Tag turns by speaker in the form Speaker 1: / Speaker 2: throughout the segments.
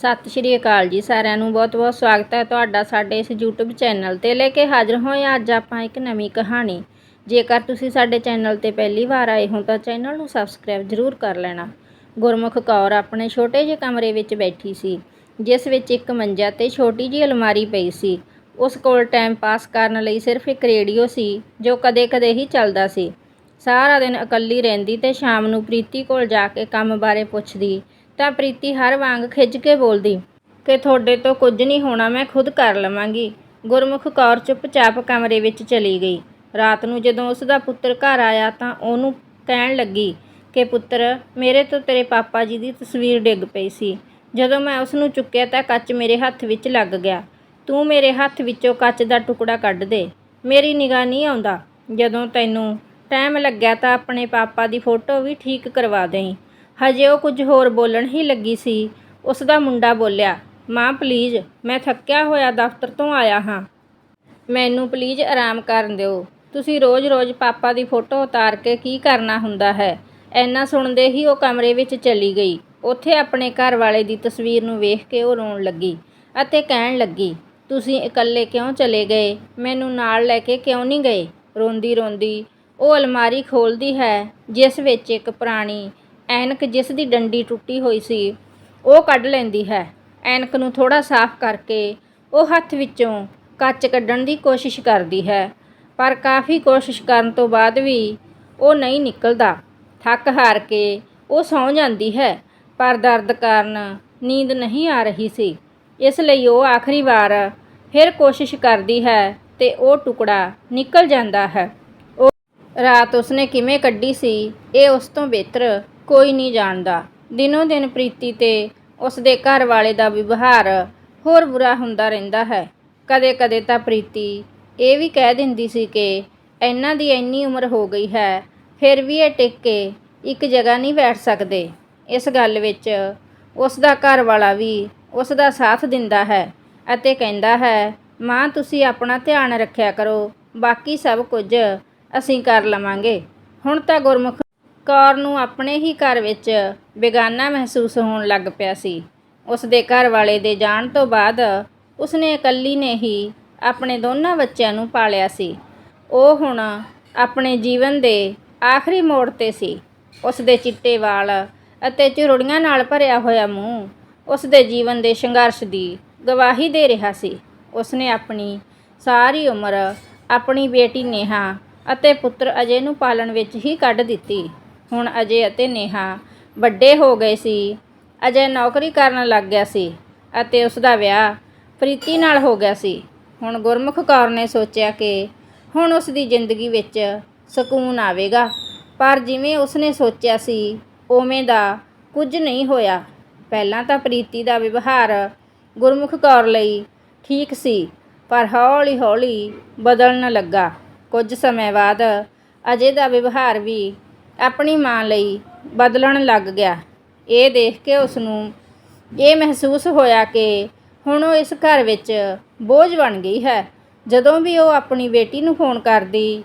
Speaker 1: ਸਤਿ ਸ਼੍ਰੀ ਅਕਾਲ ਜੀ ਸਾਰਿਆਂ ਨੂੰ ਬਹੁਤ-ਬਹੁਤ ਸਵਾਗਤ ਹੈ ਤੁਹਾਡਾ ਸਾਡੇ ਇਸ YouTube ਚੈਨਲ ਤੇ ਲੈ ਕੇ ਹਾਜ਼ਰ ਹੋਏ ਹਾਂ। ਅੱਜ ਆਪਾਂ ਇੱਕ ਨਵੀਂ ਕਹਾਣੀ। ਜੇਕਰ ਤੁਸੀਂ ਸਾਡੇ ਚੈਨਲ ਤੇ ਪਹਿਲੀ ਵਾਰ ਆਏ ਹੋ ਤਾਂ ਚੈਨਲ ਨੂੰ ਸਬਸਕ੍ਰਾਈਬ ਜ਼ਰੂਰ ਕਰ ਲੈਣਾ। ਗੁਰਮੁਖ ਕੌਰ ਆਪਣੇ ਛੋਟੇ ਜਿਹੇ ਕਮਰੇ ਵਿੱਚ ਬੈਠੀ ਸੀ, ਜਿਸ ਵਿੱਚ ਇੱਕ ਮੰਜਾ ਤੇ ਛੋਟੀ ਜਿਹੀ ਅਲਮਾਰੀ ਪਈ ਸੀ। ਉਸ ਕੋਲ ਟਾਈਮ ਪਾਸ ਕਰਨ ਲਈ ਸਿਰਫ ਇੱਕ ਰੇਡੀਓ ਸੀ, ਜੋ ਕਦੇ-ਕਦੇ ਹੀ ਚੱਲਦਾ ਸੀ। ਸਾਰਾ ਦਿਨ ਇਕੱਲੀ ਰਹਿੰਦੀ ਤੇ ਸ਼ਾਮ ਨੂੰ ਪ੍ਰੀਤੀ ਕੋਲ ਜਾ ਕੇ ਕੰਮ ਬਾਰੇ ਪੁੱਛਦੀ ਤਾਂ ਪ੍ਰੀਤੀ ਹਰ ਵਾਂਗ ਖਿੱਝ ਕੇ ਬੋਲਦੀ ਕਿ ਤੁਹਾਡੇ ਤੋਂ ਕੁਝ ਨਹੀਂ ਹੋਣਾ, ਮੈਂ ਖੁਦ ਕਰ ਲਵਾਂਗੀ। ਗੁਰਮੁਖ ਕੌਰ ਚੁੱਪਚਾਪ ਕਮਰੇ ਵਿੱਚ ਚਲੀ ਗਈ। ਰਾਤ ਨੂੰ ਜਦੋਂ ਉਸ ਦਾ ਪੁੱਤਰ ਘਰ ਆਇਆ ਤਾਂ ਉਹਨੂੰ ਕਹਿਣ ਲੱਗੀ ਕਿ ਪੁੱਤਰ, ਮੇਰੇ ਤੋਂ ਤੇਰੇ ਪਾਪਾ ਜੀ ਦੀ ਤਸਵੀਰ ਡਿੱਗ ਪਈ ਸੀ। ਜਦੋਂ ਮੈਂ ਉਸ ਨੂੰ ਚੁੱਕਿਆ ਤਾਂ ਕੱਚ ਮੇਰੇ ਹੱਥ ਵਿੱਚ ਲੱਗ ਗਿਆ। ਤੂੰ ਮੇਰੇ ਹੱਥ ਵਿੱਚੋਂ ਕੱਚ ਦਾ ਟੁਕੜਾ ਕੱਢ ਦੇ। ਮੇਰੀ ਨਿਗਾਹ ਨਹੀਂ ਆਉਂਦਾ। ਜਦੋਂ ਤੈਨੂੰ ਟਾਈਮ ਲੱਗਿਆ ਤਾਂ ਆਪਣੇ ਪਾਪਾ ਦੀ ਫੋਟੋ ਵੀ ਠੀਕ ਕਰਵਾ ਦੇਈਂ। ਹਜੇ ਉਹ ਕੁਝ ਹੋਰ ਬੋਲਣ ਹੀ ਲੱਗੀ ਸੀ। ਉਸ ਦਾ ਮੁੰਡਾ ਬੋਲਿਆ, ਮਾਂ ਪਲੀਜ਼ ਮੈਂ ਥੱਕਿਆ ਹੋਇਆ ਦਫ਼ਤਰ ਤੋਂ ਆਇਆ ਹਾਂ। ਮੈਨੂੰ ਪਲੀਜ਼ ਆਰਾਮ ਕਰਨ ਦਿਓ। ਤੁਸੀਂ ਰੋਜ਼-ਰੋਜ਼ ਪਾਪਾ ਦੀ ਫੋਟੋ ਉਤਾਰ ਕੇ ਕੀ ਕਰਨਾ ਹੁੰਦਾ ਹੈ? ਐਨਾ ਸੁਣਦੇ ਹੀ ਉਹ ਕਮਰੇ ਵਿੱਚ ਚਲੀ ਗਈ। ਉੱਥੇ ਆਪਣੇ ਘਰ ਵਾਲੇ ਦੀ ਤਸਵੀਰ ਨੂੰ ਵੇਖ ਕੇ ਉਹ ਰੋਣ ਲੱਗੀ ਅਤੇ ਕਹਿਣ ਲੱਗੀ, ਤੁਸੀਂ ਇਕੱਲੇ ਕਿਉਂ ਚਲੇ ਗਏ? ਮੈਨੂੰ ਨਾਲ ਲੈ ਕੇ ਕਿਉਂ ਨਹੀਂ ਗਏ? ਰੋਂਦੀ ਰੋਂਦੀ ਉਹ ਅਲਮਾਰੀ ਖੋਲਦੀ ਹੈ, ਜਿਸ ਵਿੱਚ ਇੱਕ ਪੁਰਾਣੀ ਐਨਕ ਜਿਸ ਦੀ ਡੰਡੀ ਟੁੱਟੀ ਹੋਈ ਸੀ, ਉਹ ਕੱਢ ਲੈਂਦੀ ਹੈ। ਐਨਕ ਨੂੰ ਥੋੜਾ ਸਾਫ਼ ਕਰਕੇ ਉਹ ਹੱਥ ਵਿੱਚੋਂ ਕੱਚ ਕੱਢਣ ਦੀ ਕੋਸ਼ਿਸ਼ ਕਰਦੀ ਹੈ, ਪਰ ਕਾਫੀ ਕੋਸ਼ਿਸ਼ ਕਰਨ ਤੋਂ ਬਾਅਦ ਵੀ ਉਹ ਨਹੀਂ ਨਿਕਲਦਾ। ਥੱਕ ਹਾਰ ਕੇ ਉਹ ਸੌਂ ਜਾਂਦੀ ਹੈ, ਪਰ ਦਰਦ ਕਾਰਨ ਨੀਂਦ ਨਹੀਂ ਆ ਰਹੀ ਸੀ। ਇਸ ਲਈ ਉਹ ਆਖਰੀ ਵਾਰ ਫਿਰ ਕੋਸ਼ਿਸ਼ ਕਰਦੀ ਹੈ ਤੇ ਉਹ ਟੁਕੜਾ ਨਿਕਲ ਜਾਂਦਾ ਹੈ। ਉਹ ਰਾਤ ਉਸਨੇ ਕਿਵੇਂ ਕੱਢੀ ਸੀ, ਇਹ ਉਸ ਤੋਂ ਬਿਹਤਰ ਕੋਈ ਨਹੀਂ ਜਾਣਦਾ। ਦਿਨੋਂ ਦਿਨ ਪ੍ਰੀਤੀ ਤੇ ਉਸ ਦੇ ਘਰ ਵਾਲੇ ਦਾ ਵਿਵਹਾਰ ਹੋਰ ਬੁਰਾ ਹੁੰਦਾ ਰਹਿੰਦਾ ਹੈ। ਕਦੇ-ਕਦੇ ਤਾਂ ਪ੍ਰੀਤੀ ਇਹ ਵੀ ਕਹਿ ਦਿੰਦੀ ਸੀ ਕਿ ਇਹਨਾਂ ਦੀ ਇੰਨੀ ਉਮਰ ਹੋ ਗਈ ਹੈ, ਫਿਰ ਵੀ ਇਹ ਟਿਕ ਕੇ ਇੱਕ ਜਗ੍ਹਾ ਨਹੀਂ ਬੈਠ ਸਕਦੇ। ਇਸ ਗੱਲ ਵਿੱਚ ਉਸ ਦਾ ਘਰ ਵਾਲਾ ਵੀ ਉਸ ਦਾ ਸਾਥ ਦਿੰਦਾ ਹੈ ਅਤੇ ਕਹਿੰਦਾ ਹੈ, ਮਾਂ, ਤੁਸੀਂ ਆਪਣਾ ਧਿਆਨ ਰੱਖਿਆ ਕਰੋ, ਬਾਕੀ ਸਭ ਕੁਝ ਅਸੀਂ ਕਰ ਲਵਾਂਗੇ। ਹੁਣ ਤਾਂ ਗੁਰਮੁਖ ਕੌਰ ਨੂੰ ਆਪਣੇ ਹੀ ਘਰ ਵਿੱਚ ਬੇਗਾਨਾ ਮਹਿਸੂਸ ਹੋਣ ਲੱਗ ਪਿਆ ਸੀ। ਉਸ ਦੇ ਘਰ ਵਾਲੇ ਦੇ ਜਾਣ ਤੋਂ ਬਾਅਦ ਉਸਨੇ ਇਕੱਲੀ ਨੇ ਹੀ ਆਪਣੇ ਦੋਨਾਂ ਬੱਚਿਆਂ ਨੂੰ ਪਾਲਿਆ ਸੀ। ਉਹ ਹੁਣ ਆਪਣੇ ਜੀਵਨ ਦੇ ਆਖਰੀ ਮੋੜ ਤੇ ਸੀ। ਉਸ ਦੇ ਚਿੱਟੇ ਵਾਲ ਅਤੇ ਝੁਰੜੀਆਂ ਨਾਲ ਭਰਿਆ ਹੋਇਆ ਮੂੰਹ ਉਸ ਦੇ ਜੀਵਨ ਦੇ ਸੰਘਰਸ਼ ਦੀ ਗਵਾਹੀ ਦੇ ਰਿਹਾ ਸੀ। ਉਸਨੇ ਆਪਣੀ ਸਾਰੀ ਉਮਰ ਆਪਣੀ ਬੇਟੀ ਨੇਹਾ ਅਤੇ ਪੁੱਤਰ ਅਜੇ ਨੂੰ ਪਾਲਣ ਵਿੱਚ ਹੀ ਕੱਢ ਦਿੱਤੀ। ਹੁਣ ਅਜੇ ਅਤੇ ਨੇਹਾ ਵੱਡੇ ਹੋ ਗਏ ਸੀ। ਅਜੇ ਨੌਕਰੀ ਕਰਨ ਲੱਗ ਗਿਆ ਸੀ ਅਤੇ ਉਸ ਦਾ ਵਿਆਹ ਪ੍ਰੀਤੀ ਨਾਲ ਹੋ ਗਿਆ ਸੀ। ਹੁਣ ਗੁਰਮੁਖ ਕੌਰ ਨੇ ਸੋਚਿਆ ਕਿ ਹੁਣ ਉਸ ਦੀ ਜ਼ਿੰਦਗੀ ਵਿੱਚ ਸਕੂਨ ਆਵੇਗਾ। ਪਰ ਜਿਵੇਂ ਉਸਨੇ ਸੋਚਿਆ ਸੀ, ਉਵੇਂ ਦਾ ਕੁਝ ਨਹੀਂ ਹੋਇਆ। ਪਹਿਲਾਂ ਤਾਂ ਪ੍ਰੀਤੀ ਦਾ ਵਿਵਹਾਰ ਗੁਰਮੁਖ ਕੌਰ ਲਈ ਠੀਕ ਸੀ, ਪਰ ਹੌਲੀ-ਹੌਲੀ ਬਦਲਣ ਲੱਗਾ। ਕੁਝ ਸਮੇਂ ਬਾਅਦ ਅਜੇ ਦਾ ਵਿਵਹਾਰ ਵੀ ਆਪਣੀ ਮਾਂ ਲਈ ਬਦਲਣ ਲੱਗ ਗਿਆ। ਇਹ ਦੇਖ ਕੇ ਉਸ ਨੂੰ ਇਹ ਮਹਿਸੂਸ ਹੋਇਆ ਕਿ ਹੁਣ ਉਹ ਇਸ ਘਰ ਵਿੱਚ ਬੋਝ ਬਣ ਗਈ ਹੈ। ਜਦੋਂ ਵੀ ਉਹ ਆਪਣੀ ਬੇਟੀ ਨੂੰ ਫੋਨ ਕਰਦੀ,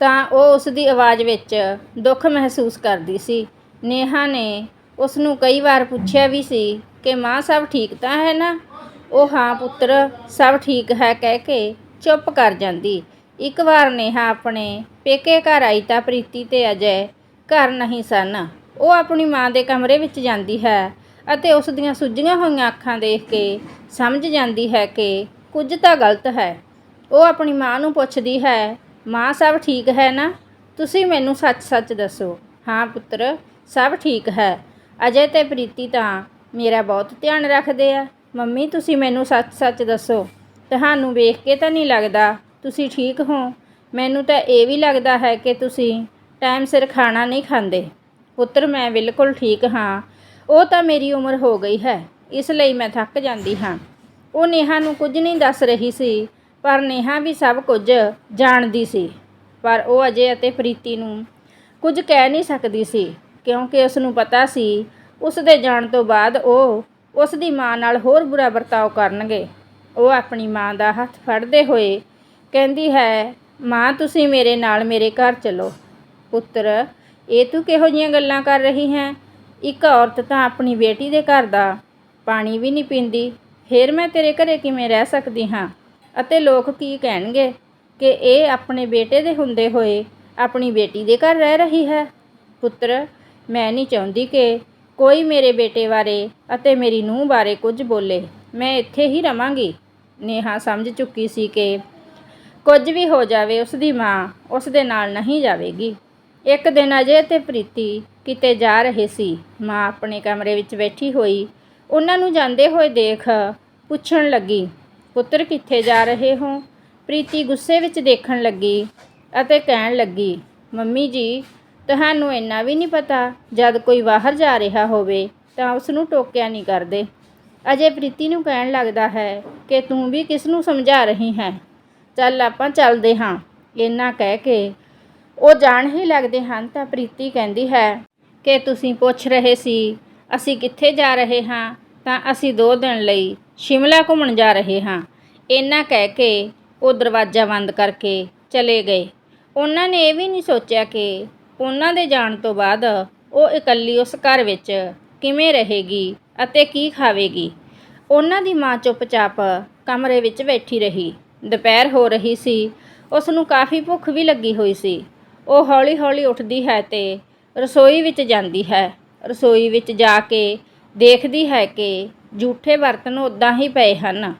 Speaker 1: ਤਾਂ ਉਹ ਉਸ ਦੀ ਆਵਾਜ਼ ਵਿੱਚ ਦੁੱਖ ਮਹਿਸੂਸ ਕਰਦੀ ਸੀ। ਨੇਹਾ ਨੇ ਉਸ ਨੂੰ ਕਈ ਵਾਰ ਪੁੱਛਿਆ ਵੀ ਸੀ ਕਿ ਮਾਂ ਸਭ ਠੀਕ ਤਾਂ ਹੈ ਨਾ? ਉਹ ਹਾਂ ਪੁੱਤਰ, ਸਭ ਠੀਕ ਹੈ ਕਹਿ ਕੇ ਚੁੱਪ ਕਰ ਜਾਂਦੀ। ਇੱਕ ਵਾਰ ਨੇਹਾ ਆਪਣੇ ਪੇਕੇ ਘਰ ਆਈ ਤਾਂ ਪ੍ਰੀਤੀ ਤੇ ਅਜੇ ਘਰ ਨਹੀਂ ਸਨ। ਉਹ ਆਪਣੀ ਮਾਂ ਦੇ ਕਮਰੇ ਵਿੱਚ ਜਾਂਦੀ ਹੈ ਅਤੇ ਉਸ ਦੀਆਂ ਸੁੱਜੀਆਂ ਹੋਈਆਂ ਅੱਖਾਂ ਦੇਖ ਕੇ ਸਮਝ ਜਾਂਦੀ ਹੈ ਕਿ ਕੁਝ ਤਾਂ ਗਲਤ ਹੈ। ਉਹ ਆਪਣੀ ਮਾਂ ਨੂੰ ਪੁੱਛਦੀ ਹੈ, ਮਾਂ, ਸਭ ਠੀਕ ਹੈ ਨਾ? ਤੁਸੀਂ ਮੈਨੂੰ ਸੱਚ-ਸੱਚ ਦੱਸੋ। ਹਾਂ ਪੁੱਤਰ, ਸਭ ਠੀਕ ਹੈ। ਅਜੇ ਤੇ ਪ੍ਰੀਤੀ ਤਾਂ ਮੇਰਾ ਬਹੁਤ ਧਿਆਨ ਰੱਖਦੇ ਆ। ਮੰਮੀ, ਤੁਸੀਂ ਮੈਨੂੰ ਸੱਚ-ਸੱਚ ਦੱਸੋ। ਤੁਹਾਨੂੰ ਵੇਖ ਕੇ ਤਾਂ ਨਹੀਂ ਲੱਗਦਾ ਤੁਸੀਂ ਠੀਕ ਹੋ? ਮੈਨੂੰ ਤਾਂ ਇਹ ਵੀ ਲੱਗਦਾ ਹੈ ਕਿ ਤੁਸੀਂ ਟਾਈਮ ਸਿਰ ਖਾਣਾ ਨਹੀਂ ਖਾਂਦੇ। ਪੁੱਤਰ, ਮੈਂ ਬਿਲਕੁਲ ਠੀਕ ਹਾਂ। ਉਹ ਤਾਂ ਮੇਰੀ ਉਮਰ ਹੋ ਗਈ ਹੈ, ਇਸ ਲਈ ਮੈਂ ਥੱਕ ਜਾਂਦੀ ਹਾਂ। ਉਹ ਨੇਹਾ ਨੂੰ ਕੁਝ ਨਹੀਂ ਦੱਸ ਰਹੀ ਸੀ, ਪਰ ਨੇਹਾ ਵੀ ਸਭ ਕੁਝ ਜਾਣਦੀ ਸੀ। ਪਰ ਉਹ ਅਜੇ ਅਤੇ ਪ੍ਰੀਤੀ ਨੂੰ ਕੁਝ ਕਹਿ ਨਹੀਂ ਸਕਦੀ ਸੀ, ਕਿਉਂਕਿ ਉਸ ਨੂੰ ਪਤਾ ਸੀ, ਉਸ ਦੇ ਜਾਣ ਤੋਂ ਬਾਅਦ ਉਹ ਉਸ ਦੀ ਮਾਂ ਨਾਲ ਹੋਰ ਬੁਰਾ ਵਰਤਾਓ ਕਰਨਗੇ। ਉਹ ਆਪਣੀ ਮਾਂ ਦਾ ਹੱਥ ਫੜਦੇ ਹੋਏ ਕਹਿੰਦੀ ਹੈ, ਮਾਂ, ਤੁਸੀਂ ਮੇਰੇ ਨਾਲ ਮੇਰੇ ਘਰ ਚਲੋ। ਪੁੱਤਰ, ਇਹ ਤੂੰ ਕਿਹੋ ਜੀਆਂ ਗੱਲਾਂ ਕਰ ਰਹੀ ਹੈ? ਇੱਕ ਔਰਤ ਤਾਂ ਆਪਣੀ ਬੇਟੀ ਦੇ ਘਰ ਦਾ। ਪਾਣੀ ਵੀ ਨਹੀਂ ਪੀਂਦੀ। ਫਿਰ ਮੈਂ ਤੇਰੇ ਘਰੇ ਕਿਵੇਂ ਰਹਿ ਸਕਦੀ ਹਾਂ? ਅਤੇ ਲੋਕ ਕੀ ਕਹਿਣਗੇ ਕਿ ਇਹ ਆਪਣੇ ਬੇਟੇ ਦੇ ਹੁੰਦੇ ਹੋਏ ਆਪਣੀ ਬੇਟੀ ਦੇ ਘਰ ਰਹਿ ਰਹੀ ਹੈ? ਪੁੱਤਰ, ਮੈਂ ਨਹੀਂ ਚਾਹੁੰਦੀ ਕਿ ਕੋਈ ਮੇਰੇ ਬੇਟੇ ਬਾਰੇ ਅਤੇ ਮੇਰੀ ਨੂੰਹ ਬਾਰੇ ਕੁਝ ਬੋਲੇ। ਮੈਂ ਇੱਥੇ ਹੀ ਰਵਾਂਗੀ। ਨੇਹਾ ਸਮਝ ਚੁੱਕੀ ਸੀ ਕਿ ਕੁਝ ਵੀ ਹੋ ਜਾਵੇ ਉਸ ਦੀ ਮਾਂ ਉਸ ਦੇ ਨਾਲ ਨਹੀਂ ਜਾਵੇਗੀ। ਇੱਕ ਦਿਨ ਅਜੇ ਤੇ ਪ੍ਰੀਤੀ ਕਿਤੇ ਜਾ ਰਹੇ ਸੀ। ਮਾਂ ਆਪਣੇ ਕਮਰੇ ਵਿੱਚ ਬੈਠੀ ਹੋਈ, ਉਹਨਾਂ ਨੂੰ ਜਾਂਦੇ ਹੋਏ ਦੇਖ ਪੁੱਛਣ ਲੱਗੀ, ਪੁੱਤਰ, ਕਿੱਥੇ ਜਾ ਰਹੇ ਹੋ? ਪ੍ਰੀਤੀ ਗੁੱਸੇ ਵਿੱਚ ਦੇਖਣ ਲੱਗੀ ਅਤੇ ਕਹਿਣ ਲੱਗੀ, ਮੰਮੀ ਜੀ, ਤੁਹਾਨੂੰ ਇੰਨਾ ਵੀ ਨਹੀਂ ਪਤਾ, ਜਦ ਕੋਈ ਬਾਹਰ ਜਾ ਰਿਹਾ ਹੋਵੇ ਤਾਂ ਉਸ ਨੂੰ ਟੋਕਿਆ ਨਹੀਂ ਕਰਦੇ। ਅਜੇ ਪ੍ਰੀਤੀ ਨੂੰ ਕਹਿਣ ਲੱਗਦਾ ਹੈ ਕਿ ਤੂੰ ਵੀ ਕਿਸ ਨੂੰ ਸਮਝਾ ਰਹੀ ਹੈ। ਚੱਲ ਆਪਾਂ ਚੱਲਦੇ ਹਾਂ। ਇੰਨਾ ਕਹਿ ਕੇ ਉਹ ਜਾਣ ਹੀ ਲੱਗਦੇ ਹਨ ਤਾਂ ਪ੍ਰੀਤੀ ਕਹਿੰਦੀ ਹੈ, ਕਿ ਤੁਸੀਂ ਪੁੱਛ ਰਹੇ ਸੀ, ਅਸੀਂ ਕਿੱਥੇ ਜਾ ਰਹੇ ਹਾਂ? ਤਾਂ ਅਸੀਂ ਦੋ ਦਿਨ ਲਈ ਸ਼ਿਮਲਾ ਘੁੰਮਣ ਜਾ ਰਹੇ ਹਾਂ। ਇੰਨਾ ਕਹਿ ਕੇ ਉਹ ਦਰਵਾਜ਼ਾ ਬੰਦ ਕਰਕੇ ਚਲੇ ਗਏ। ਉਹਨਾਂ ਨੇ ਇਹ ਵੀ ਨਹੀਂ ਸੋਚਿਆ ਕਿ ਉਹਨਾਂ ਦੇ ਜਾਣ ਤੋਂ ਬਾਅਦ ਉਹ ਇਕੱਲੀ ਉਸ ਘਰ ਵਿੱਚ ਕਿਵੇਂ ਰਹੇਗੀ ਅਤੇ ਕੀ ਖਾਵੇਗੀ। ਉਹਨਾਂ ਦੀ ਮਾਂ ਚੁੱਪਚਾਪ ਕਮਰੇ ਵਿੱਚ ਬੈਠੀ ਰਹੀ। ਦੁਪਹਿਰ ਹੋ ਰਹੀ ਸੀ। ਉਸ ਨੂੰ ਕਾਫੀ ਭੁੱਖ ਵੀ ਲੱਗੀ ਹੋਈ ਸੀ। ਉਹ ਹੌਲੀ-ਹੌਲੀ ਉੱਠਦੀ ਹੈ ਤੇ ਰਸੋਈ ਵਿੱਚ ਜਾਂਦੀ ਹੈ। ਰਸੋਈ ਵਿੱਚ ਜਾ ਕੇ ਦੇਖਦੀ ਹੈ ਕਿ ਜੂਠੇ ਬਰਤਨ ਉਦਾਂ ਹੀ ਪਏ ਹਨ।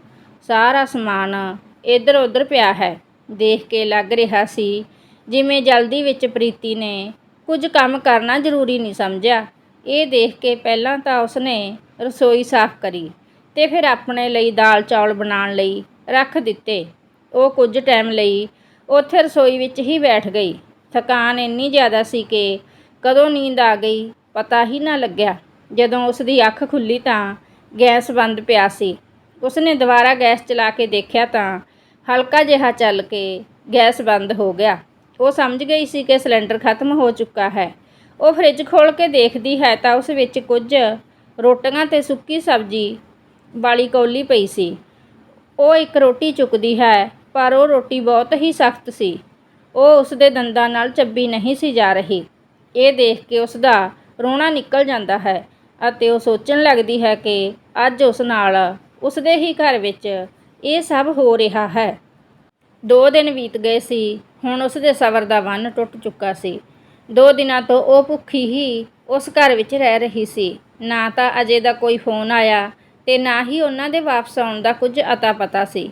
Speaker 1: ਸਾਰਾ ਸਮਾਨ ਇੱਧਰ ਉੱਧਰ ਪਿਆ ਹੈ। ਦੇਖ ਕੇ ਲੱਗ ਰਿਹਾ ਸੀ, ਜਿਵੇਂ ਜਲਦੀ ਵਿੱਚ ਪ੍ਰੀਤੀ ਨੇ ਕੁਝ ਕੰਮ ਕਰਨਾ ਜ਼ਰੂਰੀ ਨਹੀਂ ਸਮਝਿਆ। ਇਹ ਦੇਖ ਕੇ ਪਹਿਲਾਂ ਤਾਂ ਉਸਨੇ ਰਸੋਈ ਸਾਫ਼ ਕਰੀ ਤੇ ਫਿਰ ਆਪਣੇ ਲਈ ਦਾਲ ਚੌਲ ਬਣਾਉਣ ਲਈ ਰੱਖ ਦਿੱਤੇ। ਉਹ ਕੁਝ ਟਾਈਮ ਲਈ ਉੱਥੇ ਰਸੋਈ ਵਿੱਚ ਹੀ ਬੈਠ ਗਈ। ਥਕਾਨ ਇੰਨੀ ਜ਼ਿਆਦਾ ਸੀ ਕਿ ਕਦੋਂ ਨੀਂਦ ਆ ਗਈ ਪਤਾ ਹੀ ਨਾ ਲੱਗਿਆ। ਜਦੋਂ ਉਸ ਦੀ ਅੱਖ ਖੁੱਲੀ ਤਾਂ ਗੈਸ ਬੰਦ ਪਿਆ ਸੀ। ਉਸਨੇ ਦੁਬਾਰਾ ਗੈਸ ਚਲਾ ਕੇ ਦੇਖਿਆ ਤਾਂ ਹਲਕਾ ਜਿਹਾ ਚੱਲ ਕੇ ਗੈਸ ਬੰਦ ਹੋ ਗਿਆ। ਉਹ ਸਮਝ ਗਈ ਸੀ ਕਿ ਸਿਲੰਡਰ ਖਤਮ ਹੋ ਚੁੱਕਾ ਹੈ। ਉਹ ਫ੍ਰਿਜ ਖੋਲ ਕੇ ਦੇਖਦੀ ਹੈ ਤਾਂ ਉਸ ਵਿੱਚ ਕੁਝ ਰੋਟੀਆਂ ਤੇ ਸੁੱਕੀ ਸਬਜ਼ੀ ਵਾਲੀ ਕੌਲੀ ਪਈ ਸੀ। ਉਹ ਇੱਕ ਰੋਟੀ ਚੁੱਕਦੀ ਹੈ, ਪਰ ਉਹ ਰੋਟੀ ਬਹੁਤ ਹੀ ਸਖਤ ਸੀ। ਉਹ ਉਸ ਦੇ ਦੰਦਾਂ ਨਾਲ ਚੱਬੀ ਨਹੀਂ ਸੀ ਜਾ ਰਹੀ। ਇਹ ਦੇਖ ਕੇ ਉਸ ਦਾ ਰੋਣਾ ਨਿਕਲ ਜਾਂਦਾ ਹੈ ਅਤੇ ਉਹ ਸੋਚਣ ਲੱਗਦੀ ਹੈ ਕਿ ਅੱਜ ਉਸ ਨਾਲ ਉਸ ਦੇ ਹੀ ਘਰ ਵਿੱਚ ਇਹ ਸਭ ਹੋ ਰਿਹਾ ਹੈ। ਦੋ ਦਿਨ ਬੀਤ ਗਏ ਸੀ, ਹੁਣ ਉਸ ਦੇ ਸਬਰ ਦਾ ਬੰਨ ਟੁੱਟ ਚੁੱਕਾ ਸੀ। ਦੋ ਦਿਨਾਂ ਤੋਂ ਉਹ ਭੁੱਖੀ ਹੀ ਉਸ ਘਰ ਵਿੱਚ ਰਹਿ ਰਹੀ ਸੀ। ਨਾ ਤਾਂ ਅਜੇ ਦਾ ਕੋਈ ਫੋਨ ਆਇਆ ਤੇ ਨਾ ਹੀ ਉਹਨਾਂ ਦੇ ਵਾਪਸ ਆਉਣ ਦਾ ਕੁਝ ਅਤਾ ਪਤਾ ਸੀ।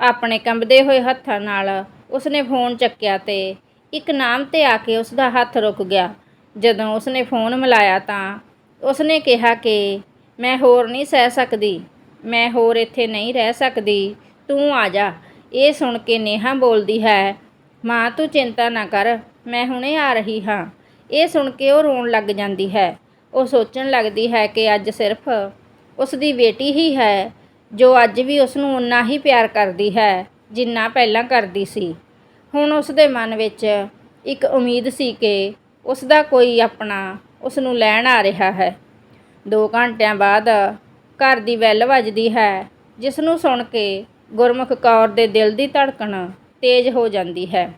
Speaker 1: ਆਪਣੇ ਕੰਬਦੇ ਹੋਏ ਹੱਥਾਂ ਨਾਲ ਉਸਨੇ ਫੋਨ ਚੱਕਿਆ ਤੇ ਇੱਕ ਨਾਮ ਤੇ ਆ ਕੇ ਉਸਦਾ ਹੱਥ ਰੁਕ ਗਿਆ। ਜਦੋਂ ਉਸਨੇ ਫੋਨ ਮਿਲਾਇਆ ਤਾਂ ਉਸਨੇ ਕਿਹਾ ਕਿ, ਮੈਂ ਹੋਰ ਨਹੀਂ ਸਹਿ ਸਕਦੀ। ਮੈਂ ਹੋਰ ਇੱਥੇ ਨਹੀਂ ਰਹਿ ਸਕਦੀ। ਤੂੰ ਆ ਜਾ। ਇਹ ਸੁਣ ਕੇ ਨੇਹਾ ਬੋਲਦੀ ਹੈ, ਮਾਂ, ਤੂੰ ਚਿੰਤਾ ਨਾ ਕਰ। ਮੈਂ ਹੁਣੇ ਆ ਰਹੀ ਹਾਂ। ਇਹ ਸੁਣ ਕੇ ਉਹ ਰੋਣ ਲੱਗ ਜਾਂਦੀ ਹੈ। ਉਹ ਸੋਚਣ ਲੱਗਦੀ ਹੈ ਕਿ ਅੱਜ ਸਿਰਫ ਉਸ ਦੀ ਬੇਟੀ ਹੀ ਹੈ, ਜੋ ਅੱਜ ਵੀ ਉਸ ਨੂੰ ਉਨਾ ਹੀ ਪਿਆਰ ਕਰਦੀ ਹੈ, ਜਿੰਨਾ ਪਹਿਲਾਂ ਕਰਦੀ ਸੀ। ਹੁਣ ਉਸ ਦੇ ਮਨ ਵਿੱਚ ਇੱਕ ਉਮੀਦ ਸੀ ਕਿ ਉਸ ਦਾ ਕੋਈ ਆਪਣਾ ਉਸ ਨੂੰ ਲੈਣ ਆ ਰਿਹਾ ਹੈ। 2 ਘੰਟਿਆਂ ਬਾਅਦ ਘਰ ਦੀ ਬੈਲ ਵੱਜਦੀ ਹੈ ਜਿਸ ਨੂੰ ਸੁਣ ਕੇ ਗੁਰਮੁਖ ਕੌਰ ਦੇ ਦਿਲ ਦੀ ਧੜਕਣ ਤੇਜ਼ ਹੋ ਜਾਂਦੀ ਹੈ।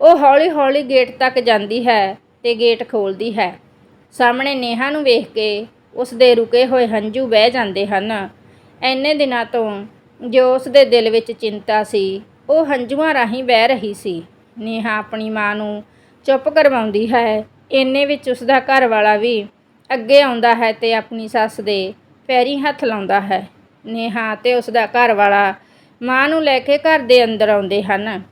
Speaker 1: ਉਹ ਹੌਲੀ-ਹੌਲੀ ਗੇਟ ਤੱਕ ਜਾਂਦੀ ਹੈ ਤੇ ਗੇਟ ਖੋਲਦੀ ਹੈ। ਸਾਹਮਣੇ ਨੇਹਾ ਨੂੰ ਵੇਖ ਕੇ ਉਸ ਦੇ ਰੁਕੇ ਹੋਏ ਹੰਝੂ ਵਹਿ ਜਾਂਦੇ ਹਨ। ਐਨੇ ਦਿਨਾਂ ਤੋਂ ਜੋ ਉਸ ਦੇ ਦਿਲ ਵਿੱਚ ਚਿੰਤਾ ਸੀ, ਉਹ ਹੰਝੂਆਂ ਰਾਹੀਂ ਵਹਿ ਰਹੀ ਸੀ। ਨੇਹਾ ਆਪਣੀ ਮਾਂ ਨੂੰ ਚੁੱਪ ਕਰਵਾਉਂਦੀ ਹੈ। ਇੰਨੇ ਵਿੱਚ ਉਸ ਦਾ ਘਰ ਵਾਲਾ ਵੀ ਅੱਗੇ ਆਉਂਦਾ ਹੈ ਤੇ ਆਪਣੀ ਸੱਸ ਦੇ ਪੈਰੀ ਹੱਥ ਲਾਉਂਦਾ ਹੈ। ਨੇਹਾ ਤੇ ਉਸ ਦਾ ਘਰ ਵਾਲਾ ਮਾਂ ਨੂੰ ਲੈ ਕੇ ਘਰ ਦੇ ਅੰਦਰ ਆਉਂਦੇ ਹਨ।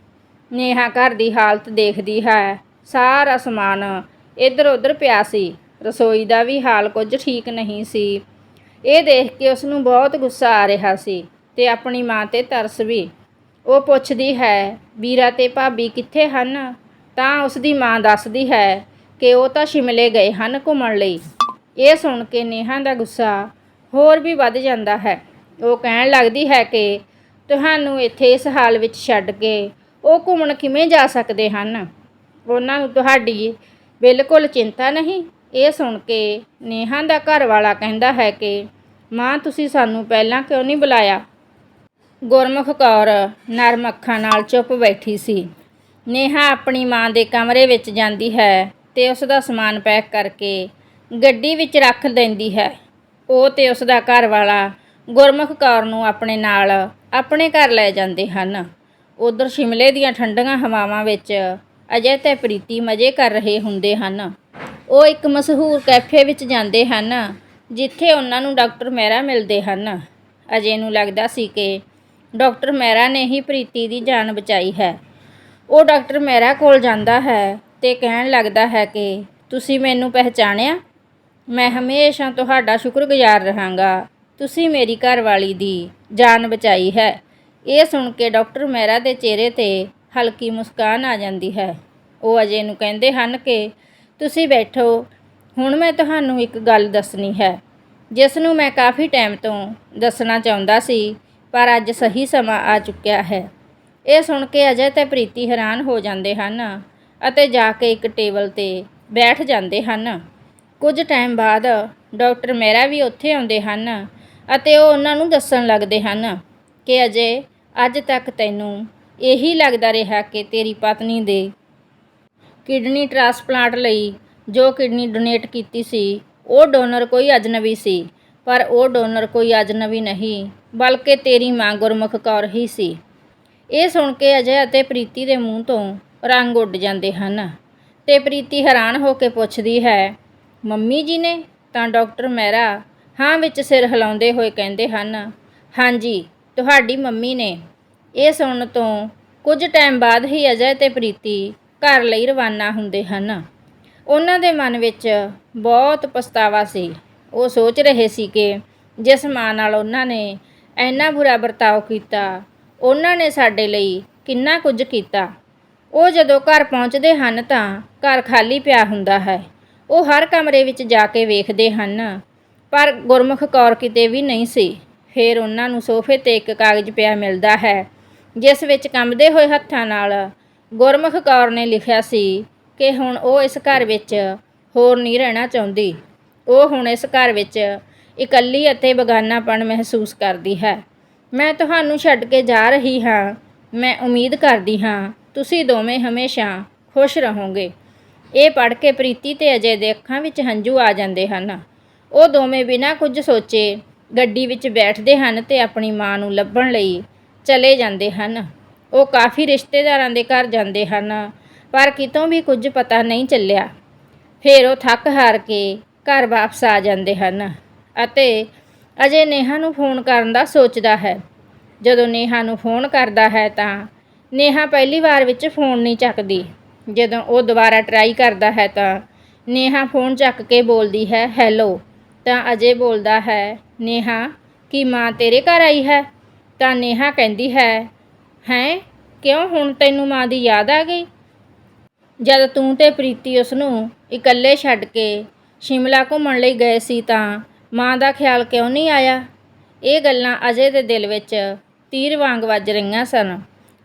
Speaker 1: ਨੇਹਾ ਘਰ ਦੀ ਹਾਲਤ ਦੇਖਦੀ ਹੈ। ਸਾਰਾ ਸਮਾਨ ਇੱਧਰ ਉੱਧਰ ਪਿਆ ਸੀ। ਰਸੋਈ ਦਾ ਵੀ ਹਾਲ ਕੁਝ ਠੀਕ ਨਹੀਂ ਸੀ। ਇਹ ਦੇਖ ਕੇ ਉਸ ਨੂੰ ਬਹੁਤ ਗੁੱਸਾ ਆ ਰਿਹਾ ਸੀ ਤੇ ਆਪਣੀ ਮਾਂ ਤੇ ਤਰਸ ਵੀ। ਉਹ ਪੁੱਛਦੀ ਹੈ, ਵੀਰਾ ਤੇ ਭਾਬੀ ਕਿੱਥੇ ਹਨ? ਤਾਂ ਉਸ ਦੀ ਮਾਂ ਦੱਸਦੀ ਹੈ ਕਿ ਉਹ ਤਾਂ ਸ਼ਿਮਲੇ ਗਏ ਹਨ ਘੁੰਮਣ ਲਈ। ਇਹ ਸੁਣ ਕੇ ਨੇਹਾ ਦਾ ਗੁੱਸਾ ਹੋਰ ਵੀ ਵੱਧ ਜਾਂਦਾ ਹੈ। ਉਹ ਕਹਿਣ ਲੱਗਦੀ ਹੈ ਕਿ ਤੁਹਾਨੂੰ ਇੱਥੇ ਇਸ ਹਾਲ ਵਿੱਚ ਛੱਡ ਕੇ ਉਹ ਘੁੰਮਣ ਕਿਵੇਂ ਜਾ ਸਕਦੇ ਹਨ? ਉਹਨਾਂ ਨੂੰ ਤੁਹਾਡੀ ਬਿਲਕੁਲ ਚਿੰਤਾ ਨਹੀਂ? ਇਹ ਸੁਣ ਕੇ ਨੇਹਾ ਦਾ ਘਰ ਵਾਲਾ ਕਹਿੰਦਾ ਹੈ ਕਿ, ਮਾਂ, ਤੁਸੀਂ ਸਾਨੂੰ ਪਹਿਲਾਂ ਕਿਉਂ ਨਹੀਂ ਬੁਲਾਇਆ? ਗੁਰਮੁਖ ਕੌਰ ਨਰਮ ਅੱਖਾਂ ਨਾਲ ਚੁੱਪ ਬੈਠੀ ਸੀ। ਨੇਹਾ ਆਪਣੀ ਮਾਂ ਦੇ ਕਮਰੇ ਵਿੱਚ ਜਾਂਦੀ ਹੈ ਤੇ ਉਸ ਦਾ ਸਮਾਨ ਪੈਕ ਕਰਕੇ ਗੱਡੀ ਵਿੱਚ ਰੱਖ ਦਿੰਦੀ ਹੈ। ਉਹ ਤੇ ਉਸ ਦਾ ਘਰ ਵਾਲਾ ਗੁਰਮੁਖ ਕੌਰ ਨੂੰ ਆਪਣੇ ਨਾਲ ਆਪਣੇ ਘਰ ਲੈ ਜਾਂਦੇ ਹਨ। ਉਧਰ ਸ਼ਿਮਲੇ ਦੀਆਂ ਠੰਡੀਆਂ ਹਵਾਵਾਂ ਵਿੱਚ ਅਜੇ ਤੇ ਪ੍ਰੀਤੀ ਮਜ਼ੇ ਕਰ ਰਹੇ ਹੁੰਦੇ ਹਨ। ਉਹ ਇੱਕ ਮਸ਼ਹੂਰ ਕੈਫੇ ਵਿੱਚ ਜਾਂਦੇ ਹਨ, ਜਿੱਥੇ ਉਹਨਾਂ ਨੂੰ ਡਾਕਟਰ ਮਹਿਰਾ ਮਿਲਦੇ ਹਨ। ਅਜੇ ਨੂੰ ਲੱਗਦਾ ਸੀ ਕਿ ਡਾਕਟਰ ਮਹਿਰਾ ਨੇ ਹੀ ਪ੍ਰੀਤੀ ਦੀ ਜਾਨ ਬਚਾਈ ਹੈ। ਉਹ ਡਾਕਟਰ ਮਹਿਰਾ ਕੋਲ ਜਾਂਦਾ ਹੈ ਤੇ ਕਹਿਣ ਲੱਗਦਾ ਹੈ ਕਿ, ਤੁਸੀਂ ਮੈਨੂੰ ਪਹਿਚਾਣਿਆ? ਮੈਂ ਹਮੇਸ਼ਾ ਤੁਹਾਡਾ ਸ਼ੁਕਰਗੁਜ਼ਾਰ ਰਹਾਂਗਾ। ਤੁਸੀਂ ਮੇਰੀ ਘਰਵਾਲੀ ਦੀ ਜਾਨ ਬਚਾਈ ਹੈ। ਇਹ ਸੁਣ ਕੇ ਡਾਕਟਰ ਮਹਿਰਾ ਦੇ ਚਿਹਰੇ ਤੇ ਹਲਕੀ ਮੁਸਕਾਨ ਆ ਜਾਂਦੀ ਹੈ। ਉਹ ਅਜੇ ਨੂੰ ਕਹਿੰਦੇ ਹਨ ਕਿ ਤੁਸੀਂ ਬੈਠੋ। ਹੁਣ ਮੈਂ ਤੁਹਾਨੂੰ ਇੱਕ ਗੱਲ ਦੱਸਣੀ ਹੈ। ਜਿਸ ਨੂੰ ਮੈਂ ਕਾਫੀ ਟਾਈਮ ਤੋਂ ਦੱਸਣਾ ਚਾਹੁੰਦਾ ਸੀ, ਪਰ ਅੱਜ ਸਹੀ ਸਮਾਂ ਆ ਚੁੱਕਿਆ ਹੈ। ਇਹ ਸੁਣ ਕੇ ਅਜੇ ਤੇ ਪ੍ਰੀਤੀ ਹੈਰਾਨ ਹੋ ਜਾਂਦੇ ਹਨ ਅਤੇ ਜਾ ਕੇ ਇੱਕ ਟੇਬਲ ਤੇ ਬੈਠ ਜਾਂਦੇ ਹਨ। ਕੁਝ ਟਾਈਮ ਬਾਅਦ ਡਾਕਟਰ ਮਹਿਰਾ ਵੀ ਉੱਥੇ ਆਉਂਦੇ ਹਨ ਅਤੇ ਉਹ ਉਹਨਾਂ ਨੂੰ ਦੱਸਣ ਲੱਗਦੇ ਹਨ ਕਿ ਅਜੇ ਅੱਜ ਤੱਕ ਤੈਨੂੰ ਇਹੀ ਲੱਗਦਾ ਰਿਹਾ ਕਿ ਤੇਰੀ ਪਤਨੀ ਦੇ ਕਿਡਨੀ ਟ੍ਰਾਂਸਪਲਾਂਟ ਲਈ ਜੋ ਕਿਡਨੀ ਡੋਨੇਟ ਕੀਤੀ ਸੀ, ਉਹ ਡੋਨਰ ਕੋਈ ਅਜਨਬੀ ਸੀ, ਪਰ ਉਹ ਡੋਨਰ ਕੋਈ ਅਜਨਬੀ ਨਹੀਂ, ਬਲਕਿ ਤੇਰੀ ਮਾਂ ਗੁਰਮੁਖ ਕੌਰ ਹੀ ਸੀ। ਇਹ ਸੁਣ ਕੇ ਅਜੇ ਅਤੇ ਪ੍ਰੀਤੀ ਦੇ ਮੂੰਹ ਤੋਂ ਰੰਗ ਉੱਡ ਜਾਂਦੇ ਹਨ ਤੇ ਪ੍ਰੀਤੀ ਹੈਰਾਨ ਹੋ ਕੇ ਪੁੱਛਦੀ ਹੈ, ਮੰਮੀ ਜੀ ਨੇ? ਤਾਂ ਡਾਕਟਰ ਮਹਿਰਾ ਹਾਂ ਵਿੱਚ ਸਿਰ ਹਿਲਾਉਂਦੇ ਹੋਏ ਕਹਿੰਦੇ ਹਨ, ਹਾਂਜੀ, ਤੁਹਾਡੀ ਮੰਮੀ ਨੇ। ਇਹ ਸੁਣਨ ਤੋਂ ਕੁਝ ਟਾਈਮ ਬਾਅਦ ਹੀ ਅਜੇ ਤੇ ਪ੍ਰੀਤੀ ਘਰ ਲਈ ਰਵਾਨਾ ਹੁੰਦੇ ਹਨ। ਉਹਨਾਂ ਦੇ ਮਨ ਵਿੱਚ ਬਹੁਤ ਪਛਤਾਵਾ ਸੀ। ਉਹ ਸੋਚ ਰਹੇ ਸੀ ਕਿ ਜਿਸ ਮਾਂ ਨਾਲ ਉਹਨਾਂ ਨੇ ਇੰਨਾ ਬੁਰਾ ਵਰਤਾਓ ਕੀਤਾ, ਉਹਨਾਂ ਨੇ ਸਾਡੇ ਲਈ ਕਿੰਨਾ ਕੁਝ ਕੀਤਾ। ਉਹ ਜਦੋਂ ਘਰ ਪਹੁੰਚਦੇ ਹਨ ਤਾਂ ਘਰ ਖਾਲੀ ਪਿਆ ਹੁੰਦਾ ਹੈ। ਉਹ ਹਰ ਕਮਰੇ ਵਿੱਚ ਜਾ ਕੇ ਵੇਖਦੇ ਹਨ, ਪਰ ਗੁਰਮੁਖ ਕੌਰ ਕਿਤੇ ਵੀ ਨਹੀਂ ਸੀ। ਫਿਰ ਉਹਨਾਂ ਨੂੰ ਸੋਫੇ ਤੇ ਇੱਕ ਕਾਗਜ਼ ਪਿਆ ਮਿਲਦਾ ਹੈ, ਜਿਸ ਵਿੱਚ ਕੰਬਦੇ ਹੋਏ ਹੱਥਾਂ ਨਾਲ ਗੁਰਮੁਖ ਕੌਰ ਨੇ ਲਿਖਿਆ ਸੀ ਕਿ ਹੁਣ ਉਹ ਇਸ ਘਰ ਵਿੱਚ ਹੋਰ ਨਹੀਂ ਰਹਿਣਾ ਚਾਹੁੰਦੀ। ਉਹ ਹੁਣ ਇਸ ਘਰ ਵਿੱਚ ਇਕੱਲੀ ਅਤੇ ਬਗਾਨਾਪਣ ਮਹਿਸੂਸ ਕਰਦੀ ਹੈ। ਮੈਂ ਤੁਹਾਨੂੰ ਛੱਡ ਕੇ ਜਾ ਰਹੀ ਹਾਂ। ਮੈਂ ਉਮੀਦ ਕਰਦੀ ਹਾਂ ਤੁਸੀਂ ਦੋਵੇਂ ਹਮੇਸ਼ਾ ਖੁਸ਼ ਰਹੋਗੇ। ਇਹ ਪੜ੍ਹ ਕੇ ਪ੍ਰੀਤੀ ਤੇ ਅਜੇ ਦੇ ਅੱਖਾਂ ਵਿੱਚ ਹੰਝੂ ਆ ਜਾਂਦੇ ਹਨ। ਉਹ ਦੋਵੇਂ ਬਿਨਾਂ ਕੁਝ ਸੋਚੇ ਗੱਡੀ ਵਿੱਚ ਬੈਠਦੇ ਹਨ ਤੇ ਆਪਣੀ ਮਾਂ ਨੂੰ ਲੱਭਣ ਲਈ ਚਲੇ ਜਾਂਦੇ ਹਨ। ਉਹ ਕਾਫੀ ਰਿਸ਼ਤੇਦਾਰਾਂ ਦੇ ਘਰ ਜਾਂਦੇ ਹਨ, ਪਰ ਕਿਤੋਂ ਵੀ ਕੁਝ ਪਤਾ ਨਹੀਂ ਚੱਲਿਆ। ਫਿਰ ਉਹ ਥੱਕ ਹਾਰ ਕੇ ਘਰ ਵਾਪਸ ਆ ਜਾਂਦੇ ਹਨ ਅਤੇ ਅਜੇ ਨੇਹਾ ਨੂੰ ਫੋਨ ਕਰਨ ਦਾ ਸੋਚਦਾ ਹੈ। ਜਦੋਂ ਨੇਹਾ ਨੂੰ ਫੋਨ ਕਰਦਾ ਹੈ ਤਾਂ ਨੇਹਾ ਪਹਿਲੀ ਵਾਰ ਵਿੱਚ ਫੋਨ ਨਹੀਂ ਚੱਕਦੀ। ਜਦੋਂ ਉਹ ਦੁਬਾਰਾ ਟਰਾਈ ਕਰਦਾ ਹੈ ਤਾਂ ਨੇਹਾ ਫੋਨ ਚੱਕ ਕੇ ਬੋਲਦੀ ਹੈ ਹੈਲੋ ਤਾਂ ਅਜੇ ਬੋਲਦਾ ਹੈ, ਨੇਹਾ, ਕੀ ਮਾਂ ਤੇਰੇ ਘਰ ਆਈ ਹੈ? ਤਾਂ ਨੇਹਾ ਕਹਿੰਦੀ ਹੈ ਹੈਂ? ਕਿਉਂ ਹੁਣ ਤੈਨੂੰ ਮਾਂ ਦੀ ਯਾਦ ਆ ਗਈ? ਜਦ ਤੂੰ ਤੇ ਪ੍ਰੀਤੀ ਉਸ ਨੂੰ ਇਕੱਲੇ ਛੱਡ ਕੇ ਸ਼ਿਮਲਾ ਘੁੰਮਣ ਲਈ ਗਏ ਸੀ ਤਾਂ ਮਾਂ ਦਾ ਖਿਆਲ ਕਿਉਂ ਨਹੀਂ ਆਇਆ? ਇਹ ਗੱਲਾਂ ਅਜੇ ਦੇ ਦਿਲ ਵਿੱਚ ਤੀਰ ਵਾਂਗ ਵੱਜ ਰਹੀਆਂ ਸਨ।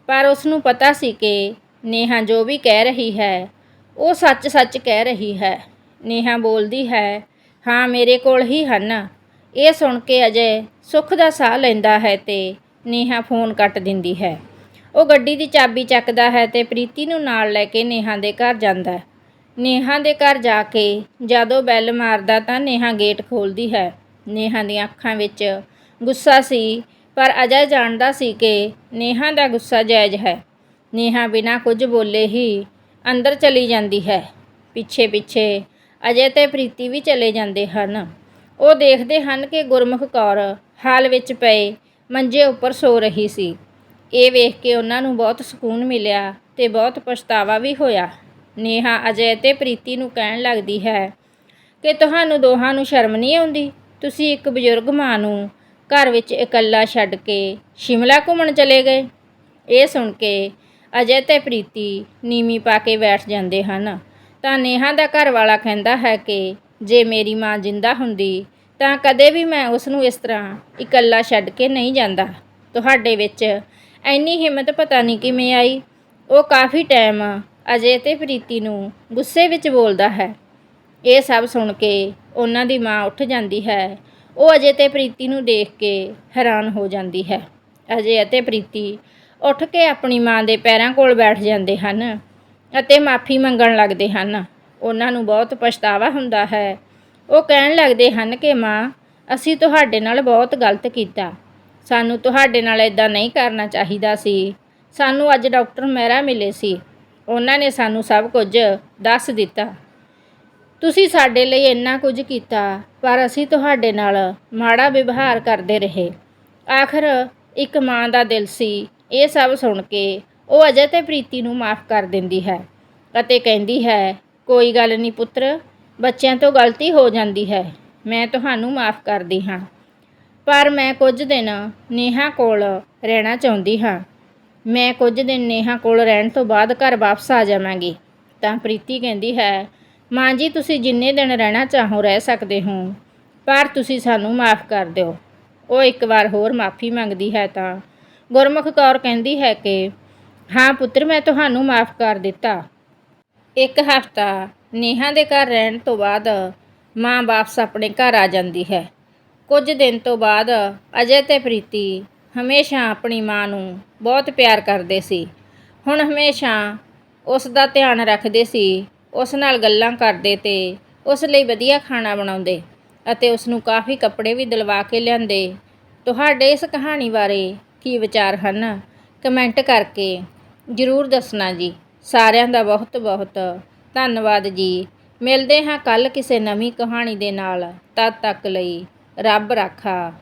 Speaker 1: ਪਰ ਉਸ ਨੂੰ ਪਤਾ ਸੀ ਕਿ ਨੇਹਾ ਜੋ ਵੀ ਕਹਿ ਰਹੀ ਹੈ, ਉਹ ਸੱਚ-ਸੱਚ ਕਹਿ ਰਹੀ ਹੈ। ਨੇਹਾ ਬੋਲਦੀ ਹੈ, ਹਾਂ, ਮੇਰੇ ਕੋਲ ਹੀ ਹਨ। ਇਹ ਸੁਣ ਕੇ ਅਜੇ ਸੁੱਖ ਦਾ ਸਾਹ ਲੈਂਦਾ ਹੈ ਤੇ ਨੇਹਾ ਫੋਨ ਕੱਟ ਦਿੰਦੀ ਹੈ। ਉਹ ਗੱਡੀ ਦੀ ਚਾਬੀ ਚੱਕਦਾ ਹੈ ਤੇ ਪ੍ਰੀਤੀ ਨੂੰ ਨਾਲ ਲੈ ਕੇ ਨੇਹਾ ਦੇ ਘਰ ਜਾਂਦਾ ਹੈ। ਨੇਹਾ ਦੇ ਘਰ ਜਾ ਕੇ ਜਦੋਂ ਬੈਲ ਮਾਰਦਾ ਤਾਂ ਨੇਹਾ ਗੇਟ ਖੋਲਦੀ ਹੈ। ਨੇਹਾ ਦੀਆਂ ਅੱਖਾਂ ਵਿੱਚ ਗੁੱਸਾ ਸੀ, ਪਰ ਅਜੇ ਜਾਣਦਾ ਸੀ ਕਿ ਨੇਹਾ ਦਾ ਗੁੱਸਾ ਜਾਇਜ਼ ਹੈ। ਨੇਹਾ ਬਿਨਾਂ ਕੁਝ ਬੋਲੇ ਹੀ ਅੰਦਰ ਚਲੀ ਜਾਂਦੀ ਹੈ। ਪਿੱਛੇ ਪਿੱਛੇ ਅਜੇ ਤੇ ਪ੍ਰੀਤੀ ਵੀ ਚਲੇ ਜਾਂਦੇ ਹਨ। ਉਹ ਦੇਖਦੇ ਹਨ ਕਿ ਗੁਰਮੁਖ ਕੌਰ ਹਾਲ ਵਿੱਚ ਪਏ ਮੰਜੇ ਉੱਪਰ ਸੋ ਰਹੀ ਸੀ। ਇਹ ਵੇਖ ਕੇ ਉਹਨਾਂ ਨੂੰ ਬਹੁਤ ਸਕੂਨ ਮਿਲਿਆ ਤੇ ਬਹੁਤ ਪਛਤਾਵਾ ਵੀ ਹੋਇਆ। ਨੇਹਾ ਅਜੇ ਤੇ ਪ੍ਰੀਤੀ ਨੂੰ ਕਹਿਣ ਲੱਗਦੀ ਹੈ ਕਿ ਤੁਹਾਨੂੰ ਦੋਹਾਂ ਨੂੰ ਸ਼ਰਮ ਨਹੀਂ ਆਉਂਦੀ? ਤੁਸੀਂ ਇੱਕ ਬਜ਼ੁਰਗ ਮਾਂ ਨੂੰ ਘਰ ਵਿੱਚ ਇਕੱਲਾ ਛੱਡ ਕੇ ਸ਼ਿਮਲਾ ਘੁੰਮਣ ਚਲੇ ਗਏ? ਇਹ ਸੁਣ ਕੇ ਅਜੇ ਤੇ ਪ੍ਰੀਤੀ ਨੀਵੀਂ ਪਾ ਕੇ ਬੈਠ ਜਾਂਦੇ ਹਨ। ਤਾਂ ਨੇਹਾ ਦਾ ਘਰ ਵਾਲਾ ਕਹਿੰਦਾ ਹੈ ਕਿ ਜੇ ਮੇਰੀ ਮਾਂ ਜਿੰਦਾ ਹੁੰਦੀ, ਤਾਂ ਕਦੇ ਵੀ ਮੈਂ ਉਸ ਨੂੰ ਇਸ ਤਰ੍ਹਾਂ ਇਕੱਲਾ ਛੱਡ ਕੇ ਨਹੀਂ ਜਾਂਦਾ। ਤੁਹਾਡੇ ਵਿੱਚ ਐਨੀ ਹਿੰਮਤ ਪਤਾ ਨਹੀਂ ਕਿਵੇਂ ਆਈ। ਉਹ ਕਾਫੀ ਟਾਈਮ ਅਜੇ ਤੇ ਪ੍ਰੀਤੀ ਨੂੰ ਗੁੱਸੇ ਵਿੱਚ ਬੋਲਦਾ ਹੈ। ਇਹ ਸਭ ਸੁਣ ਕੇ ਉਹਨਾਂ ਦੀ ਮਾਂ ਉੱਠ ਜਾਂਦੀ ਹੈ। ਉਹ ਅਜੇ ਤੇ ਪ੍ਰੀਤੀ ਨੂੰ ਦੇਖ ਕੇ ਹੈਰਾਨ ਹੋ ਜਾਂਦੀ ਹੈ। ਅਜੇ ਅਤੇ ਪ੍ਰੀਤੀ ਉੱਠ ਕੇ ਆਪਣੀ ਮਾਂ ਦੇ ਪੈਰਾਂ ਕੋਲ ਬੈਠ ਜਾਂਦੇ ਹਨ ਅਤੇ ਮਾਫੀ ਮੰਗਣ ਲੱਗਦੇ ਹਨ। ਉਹਨਾਂ ਨੂੰ ਬਹੁਤ ਪਛਤਾਵਾ ਹੁੰਦਾ ਹੈ। ਉਹ ਕਹਿਣ ਲੱਗਦੇ ਹਨ ਕਿ ਮਾਂ, ਅਸੀਂ ਤੁਹਾਡੇ ਨਾਲ ਬਹੁਤ ਗਲਤ ਕੀਤਾ। ਸਾਨੂੰ ਤੁਹਾਡੇ ਨਾਲ ਇਦਾਂ ਨਹੀਂ ਕਰਨਾ ਚਾਹੀਦਾ ਸੀ। ਸਾਨੂੰ ਅੱਜ ਡਾਕਟਰ ਮਹਿਰਾ ਮਿਲੇ ਸੀ। ਉਹਨਾਂ ਨੇ ਸਾਨੂੰ ਸਭ ਕੁਝ ਦੱਸ ਦਿੱਤਾ। ਤੁਸੀਂ ਸਾਡੇ ਲਈ ਇੰਨਾ ਕੁਝ ਕੀਤਾ, ਪਰ ਅਸੀਂ ਤੁਹਾਡੇ ਨਾਲ ਮਾੜਾ ਵਿਵਹਾਰ ਕਰਦੇ ਰਹੇ। ਆਖਰ ਇੱਕ ਮਾਂ ਦਾ ਦਿਲ ਸੀ, ਇਹ ਸਭ ਸੁਣ ਕੇ ਉਹ ਅਜੇ ਤੇ ਪ੍ਰੀਤੀ ਨੂੰ ਮਾਫ ਕਰ ਦਿੰਦੀ ਹੈ ਅਤੇ ਕਹਿੰਦੀ ਹੈ, ਕੋਈ ਗੱਲ ਨਹੀਂ ਪੁੱਤਰ, ਬੱਚਿਆਂ ਤੋਂ ਗਲਤੀ ਹੋ ਜਾਂਦੀ ਹੈ। ਮੈਂ ਤੁਹਾਨੂੰ ਮਾਫ ਕਰਦੀ ਹਾਂ। ਪਰ ਮੈਂ ਕੁਝ ਦਿਨ ਨੇਹਾ ਕੋਲ ਰਹਿਣਾ ਚਾਹੁੰਦੀ ਹਾਂ। ਮੈਂ ਕੁਝ ਦਿਨ ਨੇਹਾ ਕੋਲ ਰਹਿਣ ਤੋਂ ਬਾਅਦ ਘਰ ਵਾਪਸ ਆ ਜਾਵਾਂਗੀ। ਤਾਂ ਪ੍ਰੀਤੀ ਕਹਿੰਦੀ ਹੈ, ਮਾਂ ਜੀ, ਤੁਸੀਂ ਜਿੰਨੇ ਦਿਨ ਰਹਿਣਾ ਚਾਹੋ ਰਹਿ ਸਕਦੇ ਹੋ, ਪਰ ਤੁਸੀਂ ਸਾਨੂੰ ਮਾਫ ਕਰ ਦਿਓ ਉਹ ਇੱਕ ਵਾਰ ਹੋਰ ਮਾਫੀ ਮੰਗਦੀ ਹੈ ਤਾਂ ਗੁਰਮੁਖ ਕੌਰ ਕਹਿੰਦੀ ਹੈ ਕਿ, ਹਾਂ ਪੁੱਤਰ, ਮੈਂ ਤੁਹਾਨੂੰ ਮਾਫ ਕਰ ਦਿੱਤਾ। ਇੱਕ ਹਫ਼ਤਾ ਨੇਹਾ ਦੇ ਘਰ ਰਹਿਣ ਤੋਂ ਬਾਅਦ ਮਾਂ ਵਾਪਸ ਆਪਣੇ ਘਰ ਆ ਜਾਂਦੀ ਹੈ। ਕੁਝ ਦਿਨ ਤੋਂ ਬਾਅਦ ਅਜੇ ਤੇ ਪ੍ਰੀਤੀ ਹਮੇਸ਼ਾ ਆਪਣੀ ਮਾਂ ਨੂੰ ਬਹੁਤ ਪਿਆਰ ਕਰਦੇ ਸੀ। ਹੁਣ ਹਮੇਸ਼ਾ ਉਸ ਦਾ ਧਿਆਨ ਰੱਖਦੇ ਸੀ, ਉਸ ਨਾਲ ਗੱਲਾਂ ਕਰਦੇ ਤੇ ਉਸ ਲਈ ਵਧੀਆ ਖਾਣਾ ਬਣਾਉਂਦੇ ਅਤੇ ਉਸ ਨੂੰ ਕਾਫੀ ਕੱਪੜੇ ਵੀ ਦਿਲਵਾ ਕੇ ਲਿਆਂਦੇ। ਤੁਹਾਡੇ ਇਸ ਕਹਾਣੀ ਬਾਰੇ ਕੀ ਵਿਚਾਰ ਹਨ? ਕਮੈਂਟ ਕਰਕੇ ਜ਼ਰੂਰ ਦੱਸਣਾ ਜੀ। ਸਾਰਿਆਂ ਦਾ ਬਹੁਤ ਬਹੁਤ ਧੰਨਵਾਦ ਜੀ। ਮਿਲਦੇ ਹਾਂ ਕੱਲ ਕਿਸੇ ਨਵੀਂ ਕਹਾਣੀ ਦੇ ਨਾਲ। ਤਦ ਤੱਕ ਲਈ ਰੱਬ ਰਾਖਾ।